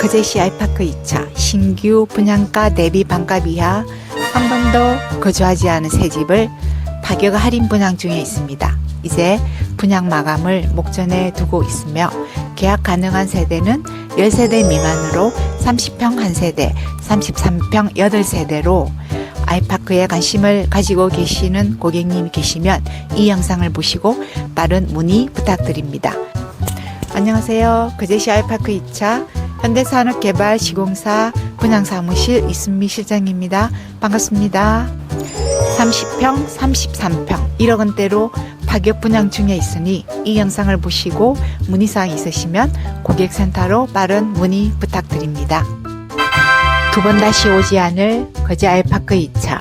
거제시 아이파크 2차 신규 분양가 대비 반값 이하 한 번도 거주하지 않은 새 집을 파격 할인 분양 중에 있습니다. 이제 분양 마감을 목전에 두고 있으며 계약 가능한 세대는 10세대 미만으로 30평 1세대, 33평 8세대로 아이파크에 관심을 가지고 계시는 고객님이 계시면 이 영상을 보시고 빠른 문의 부탁드립니다. 안녕하세요. 거제시 아이파크 2차 현대산업개발 시공사 분양사무실 이순미 실장입니다. 반갑습니다. 30평, 33평 1억 원대로 파격 분양 중에 있으니 이 영상을 보시고 문의사항 있으시면 고객센터로 빠른 문의 부탁드립니다. 두 번 다시 오지 않을 거제 아이파크 2차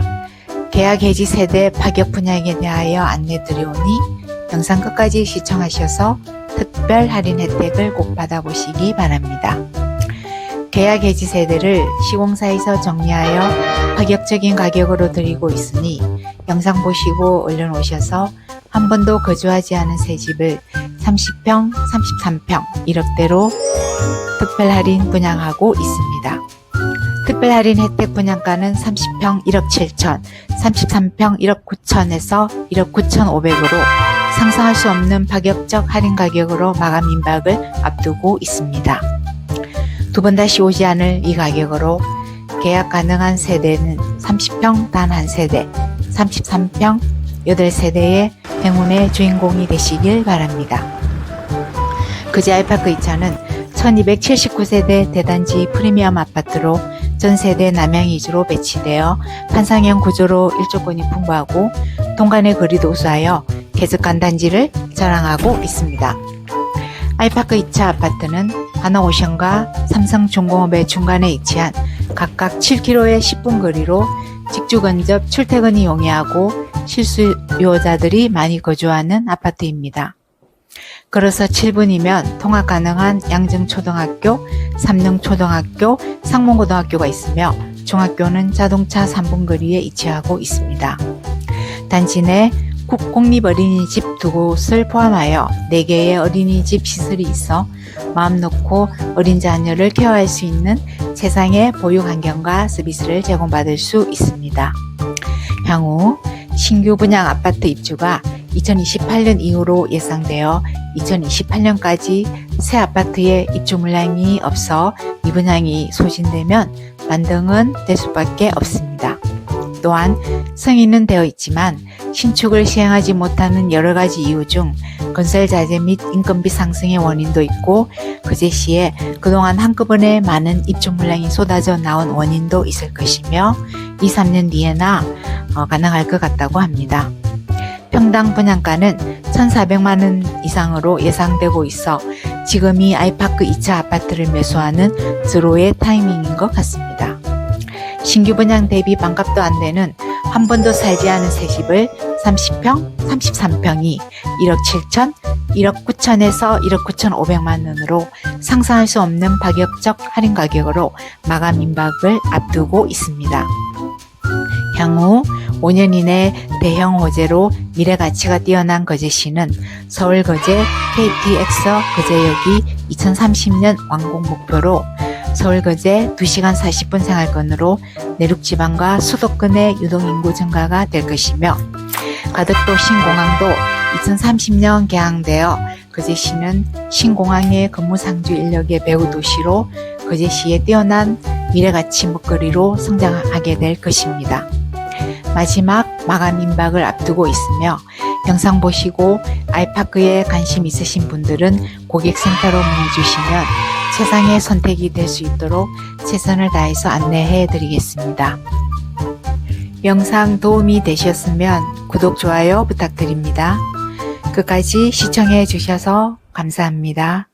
계약 해지 세대 파격 분양에 대하여 안내 드리오니 영상 끝까지 시청하셔서 특별 할인 혜택을 꼭 받아보시기 바랍니다. 계약 해지 세대를 시공사에서 정리하여 파격적인 가격으로 드리고 있으니 영상 보시고 얼른 오셔서 한 번도 거주하지 않은 새 집을 30평, 33평 1억대로 특별 할인 분양하고 있습니다. 특별 할인 혜택 분양가는 30평 1억 7천, 33평 1억 9천에서 1억 9천 5백으로 상상할 수 없는 파격적 할인 가격으로 마감 임박을 앞두고 있습니다. 두 번 다시 오지 않을 이 가격으로 계약 가능한 세대는 30평 단 한 세대, 33평 8세대의 행운의 주인공이 되시길 바랍니다. 그제 알파크 2차는 1279세대 대단지 프리미엄 아파트로 전 세대 남양 위주로 배치되어 판상형 구조로 일조권이 풍부하고 동간의 거리도 우수하여 계속간 단지를 자랑하고 있습니다. 아이파크 2차 아파트는 하나오션과 삼성중공업의 중간에 위치한 각각 7km의 10분 거리로 직주 근접 출퇴근이 용이하고 실수요자들이 많이 거주하는 아파트입니다. 걸어서 7분이면 통학 가능한 양정초등학교, 삼릉초등학교, 상문고등학교가 있으며 중학교는 자동차 3분 거리에 위치하고 있습니다. 단지 내 국 공립어린이집 두 곳을 포함하여 4개의 어린이집 시설이 있어 마음 놓고 어린 자녀를 케어할 수 있는 세상의 보육 환경과 서비스를 제공받을 수 있습니다. 향후 신규 분양 아파트 입주가 2028년 이후로 예상되어 2028년까지 새 아파트에 입주 물량이 없어 미분양이 소진되면 만등은 될 수밖에 없습니다. 또한 승인은 되어 있지만 신축을 시행하지 못하는 여러 가지 이유 중 건설 자재 및 인건비 상승의 원인도 있고 그제시에 그동안 한꺼번에 많은 입주 물량이 쏟아져 나온 원인도 있을 것이며 2, 3년 뒤에나 어, 가능할 것 같다고 합니다. 평당 분양가는 1,400만 원 이상으로 예상되고 있어 지금이 아이파크 2차 아파트를 매수하는 드로의 타이밍인 것 같습니다. 신규 분양 대비 반값도 안 되는 한 번도 살지 않은 새 집을 30평, 33평이 1억 7천, 1억 9천에서 1억 9천 5백만 원으로 상상할 수 없는 파격적 할인 가격으로 마감 임박을 앞두고 있습니다. 향후 5년 이내 대형 호재로 미래 가치가 뛰어난 거제시는 서울 거제 KTX 거제역이 2030년 완공 목표로 서울 거제 2시간 40분 생활권으로 내륙 지방과 수도권의 유동 인구 증가가 될 것이며 가덕도 신공항도 2030년 개항되어 거제시는 신공항의 근무 상주 인력의 배후 도시로 거제시의 뛰어난 미래 가치 먹거리로 성장하게 될 것입니다. 마지막 마감 임박을 앞두고 있으며 영상 보시고 아이파크에 관심 있으신 분들은 고객센터로 문의 주시면 최상의 선택이 될 수 있도록 최선을 다해서 안내해 드리겠습니다. 영상 도움이 되셨으면 구독, 좋아요 부탁드립니다. 끝까지 시청해 주셔서 감사합니다.